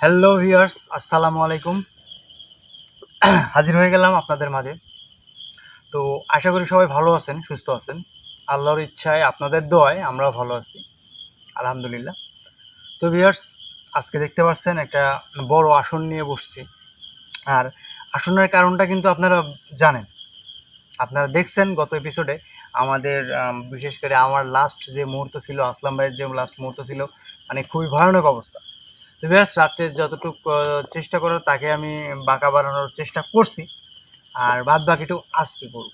Hello viewers আসসালামু আলাইকুম হাজির হয়ে গেলাম আপনাদের মাঝে। তো আশা করি সবাই ভালো আছেন, সুস্থ আছেন। আল্লাহর ইচ্ছায়, আপনাদের দোয়ায় আমরাও ভালো আছি। আলহামদুলিল্লাহ। তো ভিউয়ার্স আজকে দেখতে পাচ্ছেন একটা বড় আসন নিয়ে বসছি। আর আসনের কারণটা কিন্তু আপনারা জানেন। আপনারা দেখছেন গত এপিসোডে আমাদের বিশেষ করে আমার লাস্ট যে মুহূর্ত ছিল, আসলাম ভাইয়ের যে লাস্ট মুহূর্ত ছিল মানে খুবই ভয়ানক অবস্থা। তো ব্যাস রাতে যতটুকু চেষ্টা করার তাকে আমি বাঁকা বানানোর চেষ্টা করছি। আর বাদ বাকিটুকু আজকে করব।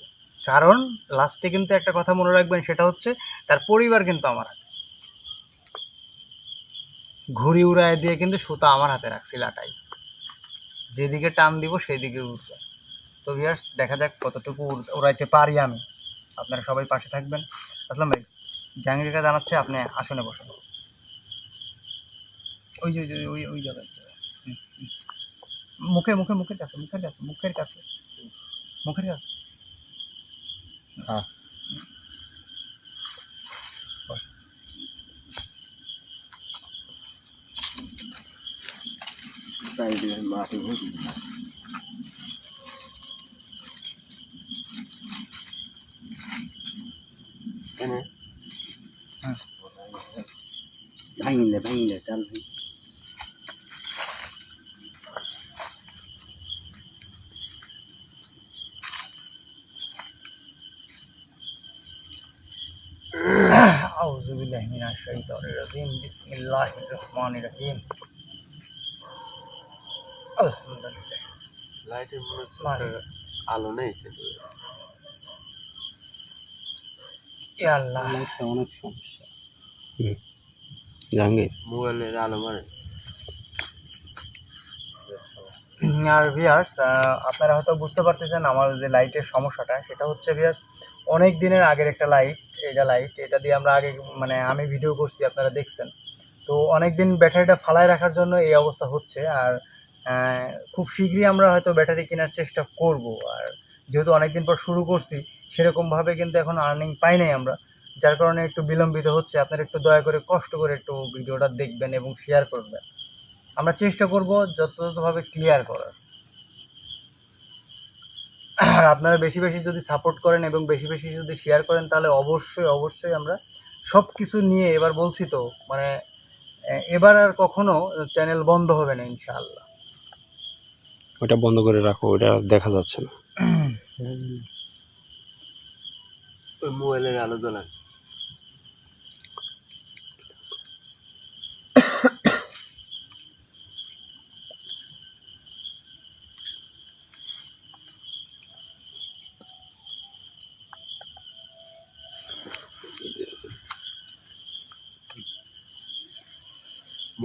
কারণ লাস্টে কিন্তু একটা কথা মনে রাখবেন, সেটা হচ্ছে, তার পরিবার কিন্তু আমার হাতে। ঘুড়ি উড়ায় দিয়ে কিন্তু সুতা আমার হাতে রাখছি, লাটাই। যেদিকে টান দিব সেই দিকে উঠবে তো ভিয়ার্স দেখা যাক কতটুকু উড়- উড়াইতে পারি আমি। আপনারা সবাই পাশে থাকবেন। আসলাম ভাই, জাহাঙ্গীরকে জানাচ্ছে, আপনি আসনে বসেন। ওই যে ওই যে- ওই ওই জায়গায় হুম, হুম। মুখে মুখে মুখের কাছে মুখের কাছে মুখের কাছে মুখের কাছে হ্যাঁ। বস। মাটি ভরি এনে হ্যাঁ। ভাঙিলে ভাঙিলে চাল ভাই শৈতানির আলো নেই আল্লাহ। অনেক আলো মানে? আর ভিয়ার্স আপনারা হয়তো বুঝতে পারতেছেন আমার যে লাইটের সমস্যাটা সেটা হচ্ছে ভিয়ার্স অনেক দিনের আগের একটা লাইট এটা লাইট এটা দিয়ে আমরা আগে মানে আমি ভিডিও করছি, আপনারা দেখছেন। তো অনেক দিন ব্যাটারিটা ফালায় রাখার জন্য এই অবস্থা হচ্ছে, আর খুব শীঘ্রই আমরা হয়তো ব্যাটারি কেনার চেষ্টা করব। আর যেহেতু অনেকদিন পর শুরু করছি, সেরকমভাবে কিন্তু এখন আর্নিং পাই নাই আমরা, যার কারণে একটু বিলম্বিত হচ্ছে। আপনারা একটু দয়া করে কষ্ট করে একটু ভিডিওটা দেখবেন এবং শেয়ার করবেন। আমরা চেষ্টা করব যথাযথভাবে ক্লিয়ার করার। আপনারা বেশি বেশি যদি সাপোর্ট করেন এবং বেশি বেশি যদি শেয়ার করেন তাহলে অবশ্যই অবশ্যই আমরা সব কিছু নিয়ে এবার বলছি তো মানে এবার আর কখনো চ্যানেল বন্ধ হবে না ইনশাআল্লাহ। ওটা বন্ধ করে রাখো ওটা দেখা যাচ্ছে না। ওই মোবাইলের আলো জ্বলান।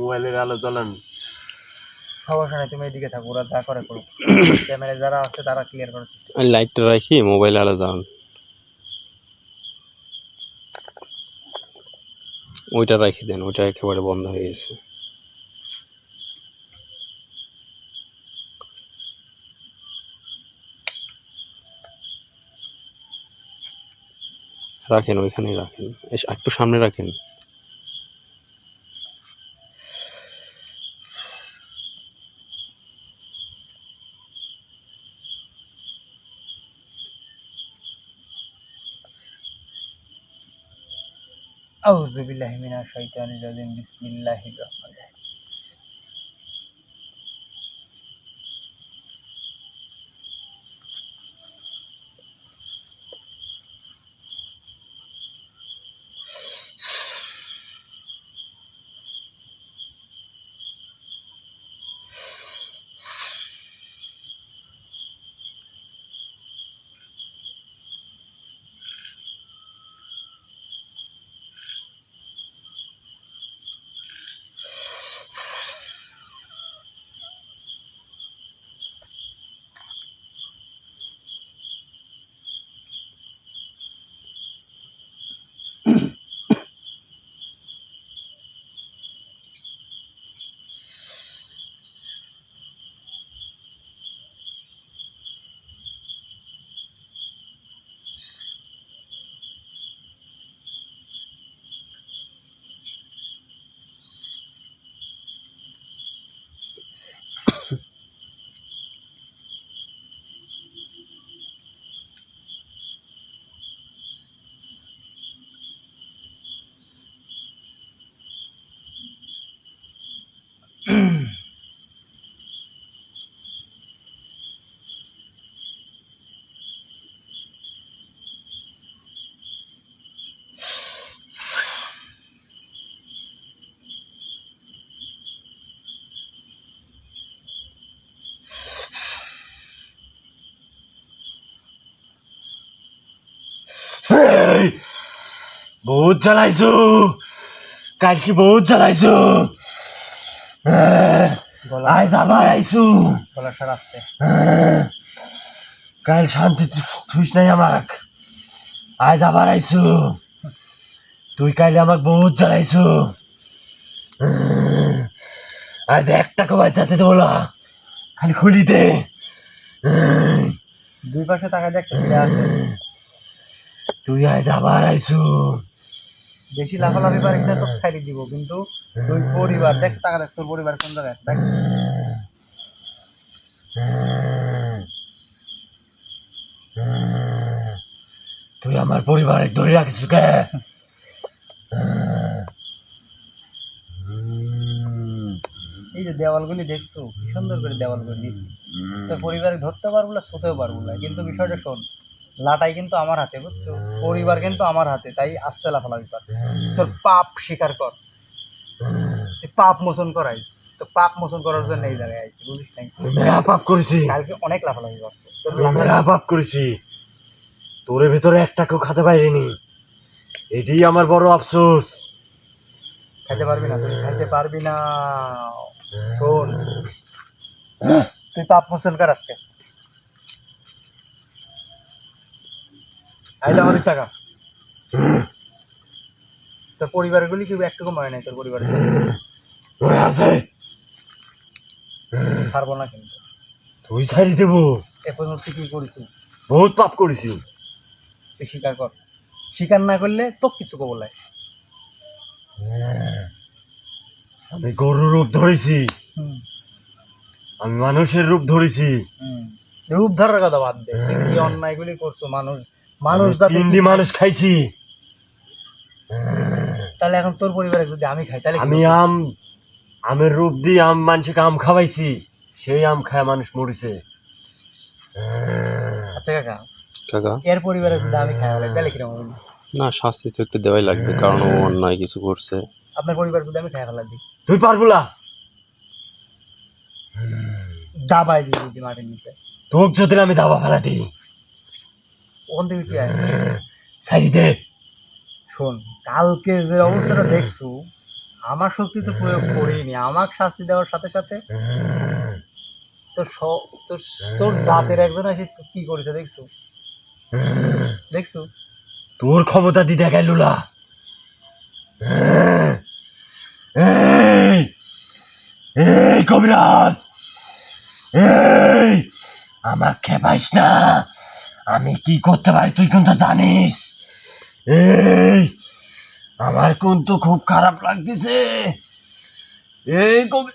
মোবাইলের আলো জ্বলান। সমস্যা নেই তুমি এদিকে থাকো ওরা যা করে করুক। ক্যামেরায় যারা আছে তারা ক্লিয়ার করার আমি লাইটটা রাখি মোবাইল আলো দাও ওইটা রাখি দেন ওইটা একেবারে বন্ধ হয়ে গেছে। রাখেন ওইখানেই রাখেন। একটু সামনে রাখেন। আউযু বিল্লাহি মিনাশ শাইতানির রাজিম। বিসমিল্লাহির রহমানির বহুত জ্বালাইছো। কালকে বহুত জ্বালাইছো। আজ আবার গলা সারাচ্ছে কাল শান্তি থুইস নাই আমাক। আজ আবার আইসু তুই কাইলে আমাক বহুত জ্বালাইছু। আজ একটা কবাই যাতে দেবো না। খালি খুলি দে। দুই পাশে টাকা দেখ তুই আজ আবার আইসু। বেশি লাফালাফি পারিস না তো ছাড়ি দিব কিন্তু দুই পরিবার দেখ টাকা দেখ তোর পরিবার কোন জায়গায় দেখ। তুই আমার পরিবারে ধরে রাখিস কে? এই যে দেওয়ালগুলি সুন্দর করে দেওয়ালগুলি। তোর পরিবারে ধরতে পারব না ছুতেও পারব না কিন্তু বিষয়টা শোন লাটাই কিন্তু আমার হাতে বুঝছ? পরিবার কিন্তু আমার হাতে তাই আস্তে লাফালাফি পার তোর পাপ স্বীকার কর। তুই পাপ মোচন করাই তো পাপ মোচন করার জন্য এই জায়গায় আইছি বুঝিস নাই? মেরা পাপ করেছি। কালকে অনেক লাফালাফি করছে। পাপ করেছি। তোর ভেতরে একটাকেও খাতে পারিনি। এটাই আমার বড় আফসোস। খাইতে পারবি না তুই খাইতে পারবি না। শোন তুই পাপ মোচন কর আজকে। আইলে আমাদের টাকা। তোর পরিবারগুলি কেউ একটুকু মনে নাই তোর পরিবারে আছে। ছাড়বো না কিন্তু। তুই ছাড়ি দেবো। এ পর্যন্ত তুই কি করেছিস? বহুত পাপ করেছি। তুই স্বীকার কর। স্বীকার না করলে তো কিছু কবো লাই আমি গরুর রূপ ধরেছি। আমি মানুষের রূপ ধরেছি। রূপ ধরার কথা বাদ দে। কি অন্যায়গুলি করছ মানুষ? মানুষ আমি মানুষ খাইছি। তাহলে এখন তোর পরিবারে যদি আমি খাই তাহলে আমি আম আমের রূপ দিয়ে আম মানুষকে আম খাওয়াইছি সেই আম খায় মানুষ মরেছে। আচ্ছা কাকা। কাকা? এর পরিবারে যদি আমি খাই তাহলে কীরকম হবে? না শাস্তি তো একটু দেওয়াই লাগবে কারণ ও অন্যায় কিছু করছে। আপনার পরিবার যদি আমি খাই ফেলাই দিই তুই পারব না? দাবাই দিই যদি মাটির নিচে। তোক যদি আমি দাবা ফেলা দিই। ওখান থেকে হয় ছাড়ি দে। শোন কালকে যে অবস্থাটা দেখছ আমার শক্তি তো প্রয়োগ করিনি আমাকে শাস্তি দেওয়ার সাথে সাথে তোর তোর তোর জাতের একজন এসে কি করেছে দেখছ? দেখছ? তোর ক্ষমতা দি দেখাই লুলা এই কবিরাজ এই আমার খেপাইস না। আমি কি করতে পারি তুই কিন্তু জানিস? এই আমার কিন্তু খুব খারাপ লাগতেছে। এই কবি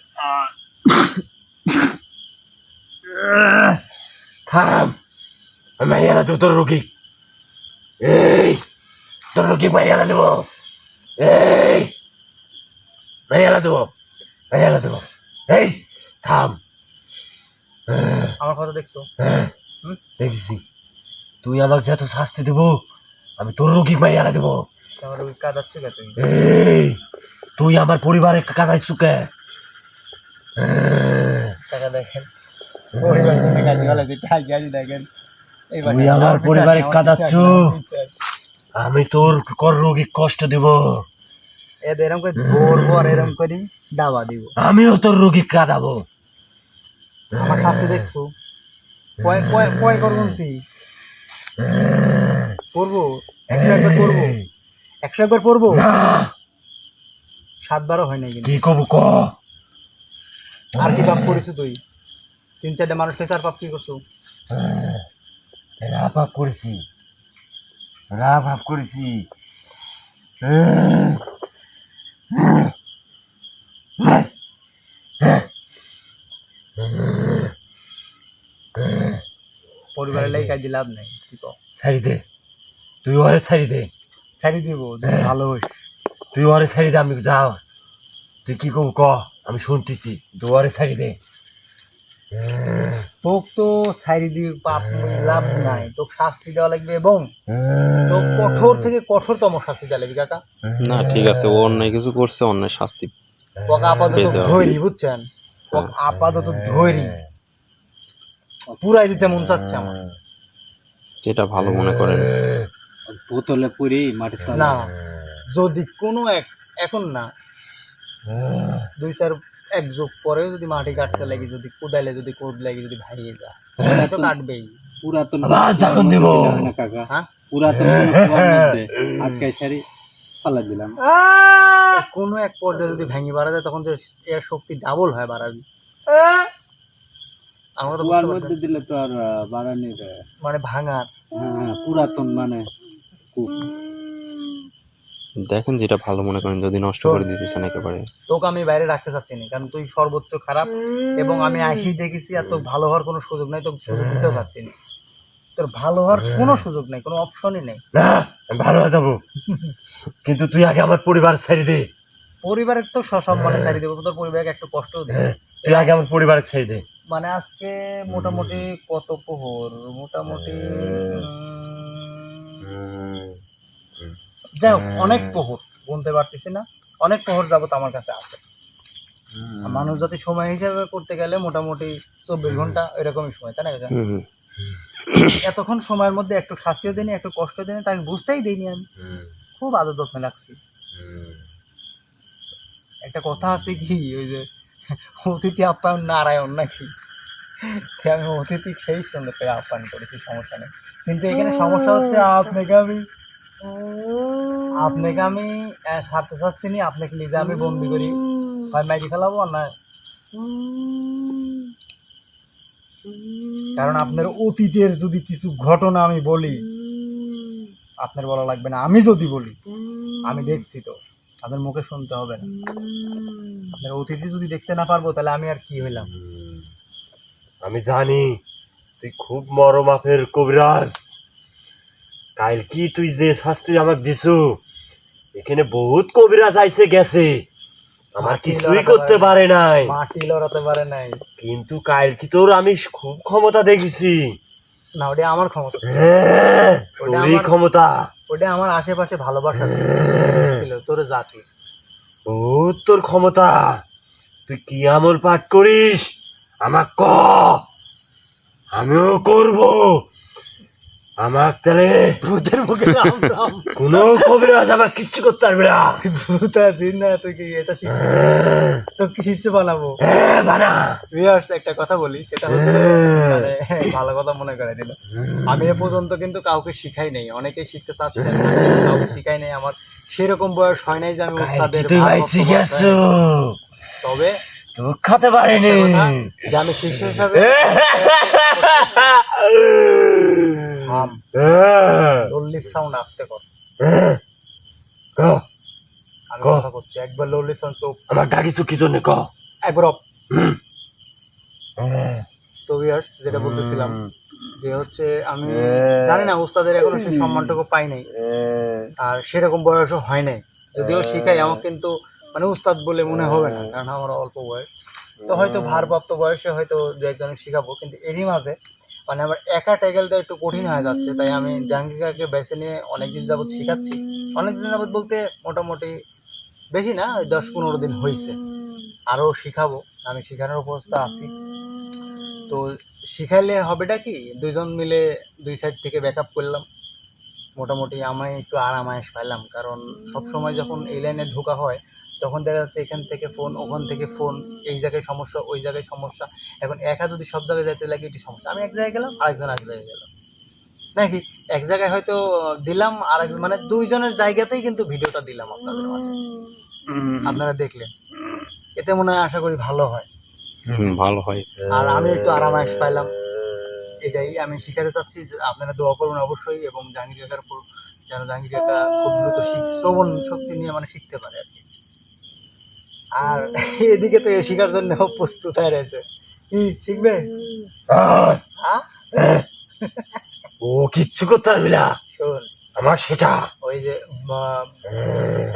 থাম। আমি এরা তো তোর রুগী। এই তোর রুগী মাইয়ালা দেবো। এই মাইয়ালা দেবো। মাইয়ালা দেবো। এই থাম। আমার কথা দেখছ হুম? দেখছি। তুই আমাকে যত শাস্তি দেবো আমি তোর রুগী মাইয়ালা দেবো। তুই। এই তুই আমার পরিবারে কাদাই চুকে দেখেন। তুই আমার পরিবারে কাঁদাচ্ছ। আমি তোর কর রোগী কষ্ট দেব। এরকম করে ধরবো আর এরকম করি দাবা দিব। আমিও তোর রোগী কাঁদাবো। আমার শাস্তি দেখছ। কয় কয় কয় করবছি করব একশো একবার করব একশো একবার না সাতবারও হয় নাই কি কব ক আর কি পাপ করেছ তুই তিন চারটে পাপ কি করছ রা করেছি রা করেছি পরিবারের লাগে কাজে লাভ নেই কি কও? ছাড়ি দে। তুই ওরে ছাড়ি দে। ছাড়ি দিব ভালো হইস তুই ওরে ছাড়ি দে আমি যাও। তুই কি কব ক? আমি শুনতেছি। দুয়ারে ছাড়ি দে। তোক তো সাইড দিয়ে পাপ লাভ নাই। তোকে শাস্তি দেওয়া লাগবে এবং তো কঠোর থেকে কঠোরতম শাস্তি দেওয়া লাগবে কাকা। না ঠিক আছে ও অন্যায় কিছু করছে অন্যায় শাস্তি ওকে আপাতত ধৈরি বুঝছেন? ওকে আপাতত ধৈরি। পুরাই দিতে মন চাচ্ছে আমার। যেটা ভালো মনে করেন বোতলে পুরি মাটির। না যদি কোনো এক এখন না দুই চার এক যুগ পরেও যদি মাটি কাটতে লাগে যদি কোদাইলে যদি কোদ লাগে যদি ভাইয়ে যায় তাহলে তো কাটবেই পুরাতন। কাকা হ্যাঁ? পুরাতন আটকাই সারি ফালা দিলাম কোনো এক পর্যায়ে যদি ভেঙে বাড়া যায় তখন তো এর শক্তি ডাবল হয় বাড়াবি আমরা তো কুয়ার মধ্যে দিলে তো আর বাড়ানির মানে ভাঙার। হ্যাঁ, হ্যাঁ, পুরাতন মানে কূপ। দেখেন যেটা ভালো মনে করেন যদি নষ্ট করে দিতেছেন একেবারে। তোকে আমি বাইরে রাখতে চাচ্ছি না কারণ তুই সর্বোচ্চ খারাপ এবং আমি আখি দেখেছি আর তোর ভালো হওয়ার কোনো সুযোগ নাই তোকে সুযোগ দিতেও পারছি না। তোর ভালো হওয়ার কোনো সুযোগ নেই কোনো অপশনই নেই। না ভালো হয়ে যাব। কিন্তু তুই আগে আমার পরিবার ছেড়ে দে। পরিবারের তো সসম্মানে ছাড়ি দেবো তোর পরিবারকে একটু কষ্ট দেবে তুই আগে আমার পরিবার ছেড়ে দে মানে আজকে মোটামুটি কত প্রহর মোটামুটি যাই হোক অনেক প্রহর গুনতে পারতেছি না। অনেক প্রহর যাবত আমার কাছে আছে। মানুষ জাতি সময় হিসাবে করতে গেলে মোটামুটি চব্বিশ ঘণ্টা এরকমই সময় তাই না। এতক্ষণ সময়ের মধ্যে একটু শাস্তিও দিইনি একটু কষ্ট দিইনি তাকে বুঝতেই দিইনি আমি। খুব আদর যত্ন লাগছি একটা কথা আছে কি? ওই যে অতিথি আপ্যায়ন নারায়ণ নাকি? আমি অতিথি সেই সুন্দর করে আপ্যায়ন করেছি সমস্যা নেই। কিন্তু এখানে সমস্যা হচ্ছে আপনাকে আমি আপনাকে আমি ছাড়তে চাচ্ছি না আপনাকে নিজে আমি বন্দি করি। হয় মাইরি ফেলাবো আর না কারণ আপনার অতীতের যদি কিছু ঘটনা আমি বলি আপনার বলা লাগবে না আমি যদি বলি আমি দেখছি তো। আপনার মুখে শুনতে হবে না। আপনার অতিথি যদি দেখতে না পারব তাহলে আমি আর কি হইলাম? আমি জানি তুই খুব মাপের কবিরাজ। কাল কি তুই যে শাস্তি আমাকে দিছু? এখানে বহুত কবিরাজ আইসে গেছে। আমার কিছুই করতে পারে নাই। মাটি লড়াতে পারে নাই। কিন্তু কাল কি তোর আমি খুব ক্ষমতা দেখেছি। না ওটা আমার ক্ষমতা। হ্যাঁ, ক্ষমতা। ওটা আমার আশেপাশে ভালোবাসা ছিল। তোর জাতি। ও তোর ক্ষমতা। তুই কি আমল পাঠ করিস? আমাক ক। আমিও করব। আমাক তাহলে ভূতের মুখে রাম রাম। কোনো কবিরাজ আমার কিচ্ছু করতে পারবে না। ভূত না এটা হ্যাঁ, শিষ্য বানাবো? হ্যাঁ, ভিউয়ার্স একটা কথা বলি সেটা হ্যাঁ। মানে ভালো কথা মনে করে দিল। আমি এ পর্যন্ত কিন্তু কাউকে শিখাই নাই। অনেকেই শিখতে চাচ্ছেন কাউকে শিখাই নাই। আমার সেরকম বয়স হয় নাই যে আমি শিখেছো? তবে খাতে পারিনি যে আমি শিষ্য হিসাবে থাম হ্যাঁ, লল্লির সাউন্ড আসতে কর হ্যাঁ। আমি কথা করছি একবার লল্লির সাউন্ড চোখ আমার ডাকিছো কি জন্য ক। একবার off। হ্যাঁ, তো ভিউয়ার্স যেটা বলতেছিলাম যে হচ্ছে আমি। জানি না উস্তাদের এখনও সেই সম্মানটুকু পাই নাই। আর সেরকম বয়সও হয় নাই। যদিও শিখাই আমার কিন্তু মানে উস্তাদ বলে মনে হবে না কারণ আমার অল্প বয়স। তো হয়তো ভারপ্রাপ্ত বয়সে হয়তো দু একজনের শিখাবো কিন্তু এরই মাঝে মানে আমার একা ট্যাকেলটা একটু কঠিন হয়ে যাচ্ছে, তাই আমি জাহাঙ্গীরকে বেছে নিয়ে অনেকদিন যাবত শিখাচ্ছি। অনেকদিন যাবত বলতে মোটামুটি বেশি না দশ পনেরো দিন হয়েছে। আরও শিখাবো, আমি শেখানোর অবস্থা আছি। তো শিখাইলে হবেটা কি, দুইজন মিলে দুই সাইড থেকে ব্যাক আপ করলাম। মোটামুটি আমি একটু আরামায়েশ পাইলাম, কারণ সব সময় যখন এই লাইনে ঢোকা হয় তখন দেখা যাচ্ছে এখান থেকে ফোন ওখান থেকে ফোন এই জায়গায় সমস্যা ওই জায়গায় সমস্যা। এখন একা যদি সব জায়গায় যেতে লাগে এটি সমস্যা। আমি এক জায়গায় গেলাম আরেকজন আরেক জায়গায় গেলাম নাকি? এক জায়গায় হয়তো দিলাম আর মানে দুইজনের জায়গাতেই কিন্তু ভিডিওটা দিলাম আপনাদের মাঝে। আপনারা দেখলেন। এতে মনে হয় আশা করি ভালো হয়। ভালো হয়। আর আমি একটু আরামায়েশ পাইলাম। এটাই আমি শিখাতে চাচ্ছি যে আপনারা দোয়া করুন অবশ্যই এবং জাহাঙ্গীর কাকার যেন জাহাঙ্গীর কাকা খুব দ্রুত শ্রবণ শক্তি নিয়ে মানে শিখতে পারে আর কি। আর এদিকে তো শেখার জন্য প্রস্তুত হয়ে রয়েছে। কি শিখবে? হ্যাঁ? ও কিচ্ছু করতে পারবি না। শোন। আমার শেখা। ওই যে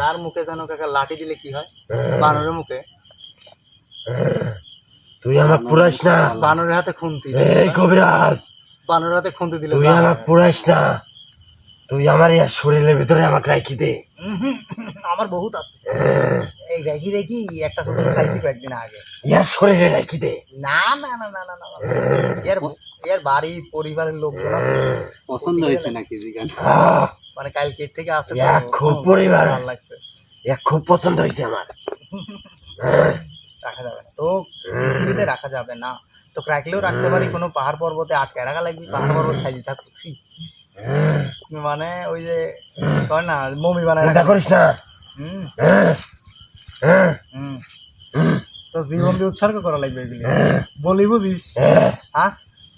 তার মুখে যেন কাকা লাঠি দিলে কি হয়? বানরের মুখে। তুই আমার পুরাইস না। বানরের হাতে খুন্তি এই কবিরাজ। বানরের হাতে খুন্তি দিলে তুই আমার পুরাইস না। তুই আমার শরীরের ভিতরে আমাকে রাখি দে। আমার বহুত আছে। এই রেখি রেখি একটা ছোট খাইছি কয়েকদিন আগে। ইয়ার শরীরে রাখি দে না না না না না না না। এর এর বাড়ি পরিবারের লোকজন পছন্দ হয়েছে নাকি জিগান? মানে কালকে থেকে তো, খুব পরিবার। ভালো লাগছে। ইয়া খুব পছন্দ হয়েছে আমার। রাখা যাবে না। তো পৃথিবীতে রাখা যাবে না। তো রাখলেও রাখতে পারি কোনো পাহাড় পর্বতে আটকে রাখা লাগবে পাহাড় পর্বত খাইছি থাক খুশি? মানে ওই যে কয় না মমি বানায় করিস না। হুম। হ্যাঁ, হুম, তো জীবন দিয়ে উৎসর্গ করা লাগবে এগুলি। বলি বুঝিস? হ্যাঁ। হ্যাঁ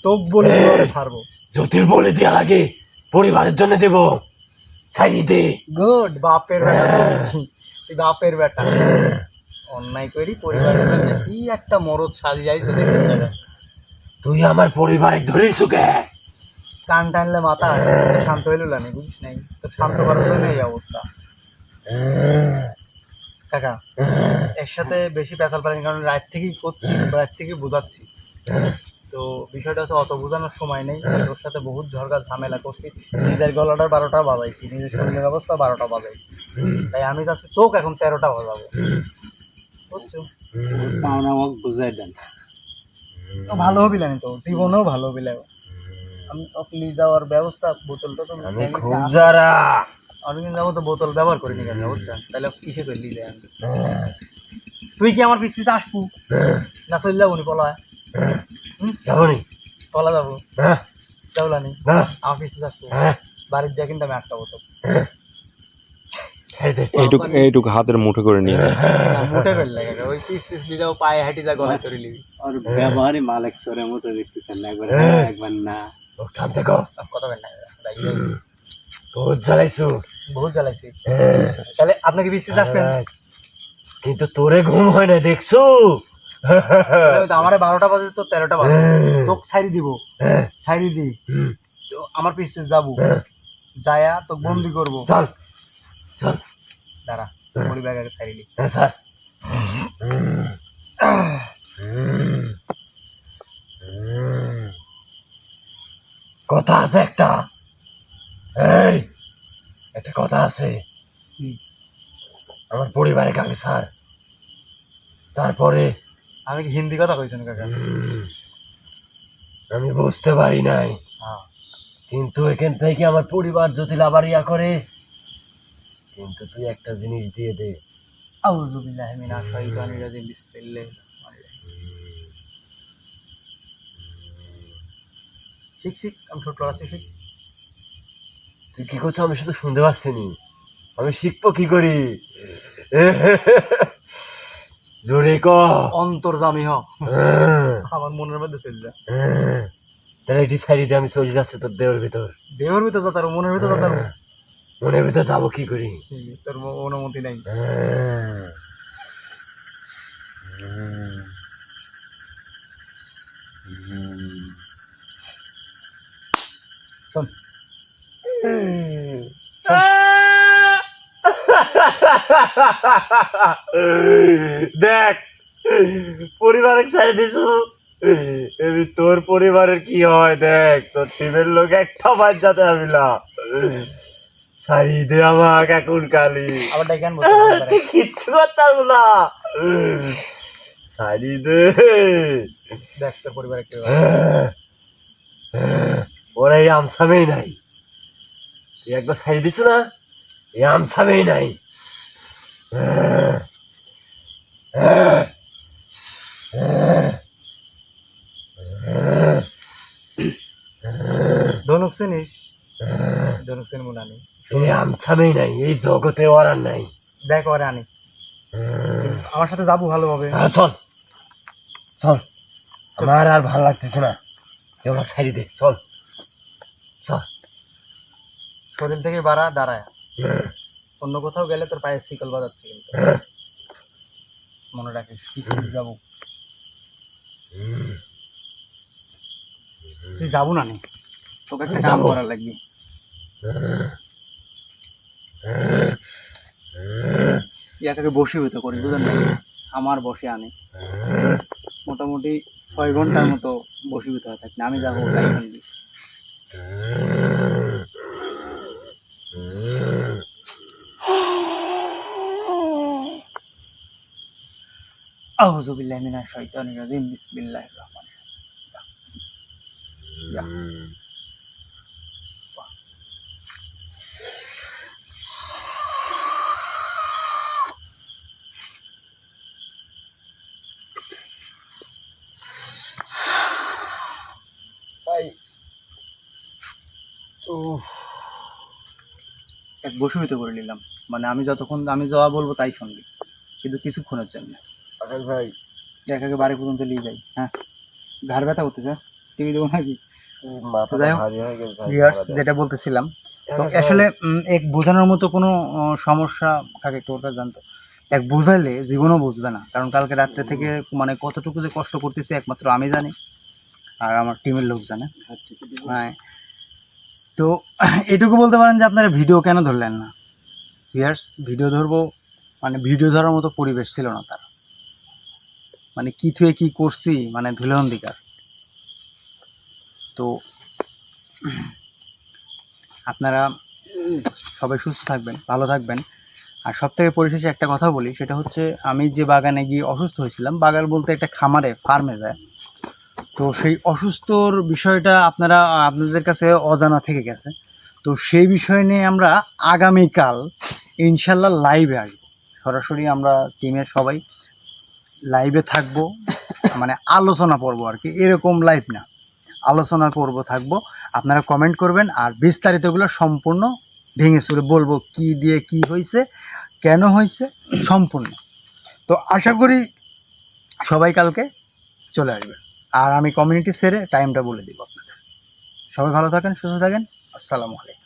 তোক বলি কীভাবে ছাড়বো। জ্যোতির বলে দেওয়া লাগে পরিবারের জন্য দেব। ছাড়ি দে। গুড বাপের বেটা। তুই বাপের বেটা। অন্যায় করি পরিবারের জন্য কি একটা মরদ সাজিয়াইছে দেখছিস না? তুই আমার পরিবার ধরেই সুখে কান টানলে মাথা শান্ত হইল না বুঝিস নাই? তো শান্ত করার জন্য এই অবস্থা। কাকা এর সাথে বেশি পেঁচাল পারেনি কারণ রাত থেকেই করছি রাত থেকেই বোঝাচ্ছি। তো বিষয়টা হচ্ছে অত বোঝানোর সময় নেই ওর সাথে বহুত ঝরগা ঝামেলা করছি। নিজের গলাটার বারোটা বাজাইছি নিজের শরীরের অবস্থা বারোটা বাজাইছি। তাই আমি যাচ্ছি তোকে এখন তেরোটা বাজাবো। বুঝছ? আমাকে বুঝাই দেন। তো ভালো হবি না তো জীবনেও ভালো হবি না। আমি অকলি যাওয়ার ব্যবস্থা বোতলটা তো আমি খুব যারা অনেকদিন যাব তো বোতল ব্যবহার করিনি কেন বুঝছেন? তাহলে কিসে করে নিলে আমি? তুই কি আমার পিস আসবু? না চলে যাব নি পলা যাব নি পলা যাব। হ্যাঁ। যাব নি। আমার পিস আসব। হ্যাঁ। বাড়ির যা কিন্তু আমি আটটা বোতল। খাই এইটুক হাতের মুঠো করে নিয়ে নে। করে লাগে ওই পিস পিস দিয়ে পায়ে হাঁটি যা ধরে নিবি। আর ব্যবহারই মালিক চোরের মতো দেখতেছেন না একবার হ্যাঁ। হ্যাঁ, একবার না। ও কাম থেকে কথা বেন না বহুত জ্বালাইছু। বহুত জ্বালাইছি। হ্যাঁ। তাহলে আপনি কি পিস পিস কিন্তু তোরে ঘুম হয় না দেখছু? আমার বারোটা বাজে তো তেরোটা বাজে। হ্যাঁ। তোকে ছাড়ি দিব। হ্যাঁ, ছাড়ি দি। আমার যাব। হ্যাঁ। যায়া তো বন্দি করব। চল। চল। দাঁড়া হ্যাঁ। আগে হ্যাঁ স্যার। কথা আছে একটা। এই। একটা কথা আছে। আমার পরিবারে কাকে স্যার? তারপরে? আমি কি হিন্দি কথা কইছেন কাকা? আমি বুঝতে পারি নাই। হ্যাঁ। কিন্তু এখান থেকে আমার পরিবার যদি লাবারিয়া করে কিন্তু তুই একটা জিনিস দিয়ে দে। আউযু বিল্লাহি মিনাশ শাইতানির রাজিম বিসমিল্লাহির শিখ শিখ আমি ছোট আছি শিখ। তুই কি করছ? আমি শুধু শুনতে পাচ্ছি নি আমি শিখব কি করি? জোরে ক অন্তর্জামী হ। হ্যাঁ, আমার মনের মধ্যে চলে যা। হ্যাঁ। তাহলে এটি সাইডে আমি চলে যাচ্ছি তোর দেওয়ার ভিতর। দেহের ভিতর যা তার মনের ভিতর যা তার মনের ভিতর যাব কি করি? তোর অনুমতি নাই। হ্যাঁ। শোন দেখ পরিবারের ছেড়ে দিছু তোর পরিবারের কি হয় দেখ তোর টিমের লোক একটা বাচ্চাতে আমি না। ছাড়ি দে আমাকে এখন কালি। কিচ্ছু করতাম না। ছাড়ি দে দেখ তোর পরিবার একটু ওরা এই আমসামেই নাই। একবার ছাড়ি দিছ না? এই আমসামেই নাই। ধনুক চিনিস ধনুক চিন মনে আনি এই আমসামেই নাই এই জগতে ওরা নাই। দেখ ওরে আনি আমার সাথে যাব ভালোভাবে। হ্যাঁ, চল। চল। আমার আর ভালো লাগতেছে না। এবার ছাড়ি দে চল। চল। শরীর থেকে বাড়া দাঁড়ায়। অন্য কোথাও গেলে তোর পায়ে শিকল বাজাচ্ছে কিন্তু। মনে রাখিস যাব? তুই যাব না নি? তোকে একটা কাম যাব। করার লাগবে। ইয়াটাকে বসে হইতে করি বুঝলেন আমার বসে আনে। মোটামুটি ছয় ঘণ্টার মতো বসীভূত হয়ে থাকি আমি যাব তাই শুনবি আউযু বিল্লাহি মিনাশ শাইতানির রাজিম বিসমিল্লাহির রহমানির এক বসীভূত করে নিলাম। মানে আমি যতক্ষণ আমি যা বলব তাই শুনবি। কিন্তু কিছুক্ষণের জন্য। আকাশ ভাই বাড়ি পর্যন্ত নিয়ে যাই। হ্যাঁ? ঘাড় ব্যথা করতেছে টিভি দেবো নাকি? হয়ে। যেটা বলতেছিলাম তো আসলে এক বোঝানোর মতো কোনো সমস্যা থাকে তোর কাছে জানতো। এক বুঝাইলে জীবনও বুঝবে না কারণ কালকে রাত্রে থেকে মানে কতটুকু যে কষ্ট করতেছি একমাত্র আমি জানি আর আমার টিমের লোক জানে। হ্যাঁ। তো এটুকু বলতে পারেন যে আপনারা ভিডিও কেন ধরলেন না? ভিডিও ধরবো মানে ভিডিও ধরার মতো পরিবেশ ছিল না তার। মানে কি থুয়ে কি করছি মানে ধুলন দিকার তো আপনারা সবাই সুস্থ থাকবেন, ভালো থাকবেন। আর সব থেকে পরিশেষে একটা কথা বলি, সেটা হচ্ছে আমি যে বাগানে গিয়ে অসুস্থ হয়েছিলাম, বাগান বলতে একটা খামারে, ফার্মে যায়। তো সেই অসুস্থর বিষয়টা আপনারা, আপনাদের কাছে অজানা থেকে গেছে। তো সেই বিষয় নিয়ে আমরা আগামীকাল ইনশাল্লাহ লাইভে আসব। সরাসরি আমরা টিমের সবাই লাইভে থাকব মানে আলোচনা করব আর কি। এরকম লাইভ না। আলোচনা করব, থাকব। আপনারা কমেন্ট করবেন আর বিস্তারিতগুলো সম্পূর্ণ ভেঙে চুরে বলব কি দিয়ে কি হয়েছে কেন হয়েছে সম্পূর্ণ। তো আশা করি সবাই কালকে চলে আসবে। আর আমি কমিউনিটি সেরে টাইমটা বলে দিব আপনাদের। সবাই ভালো থাকেন, সুস্থ থাকেন। আসসালামু আলাইকুম।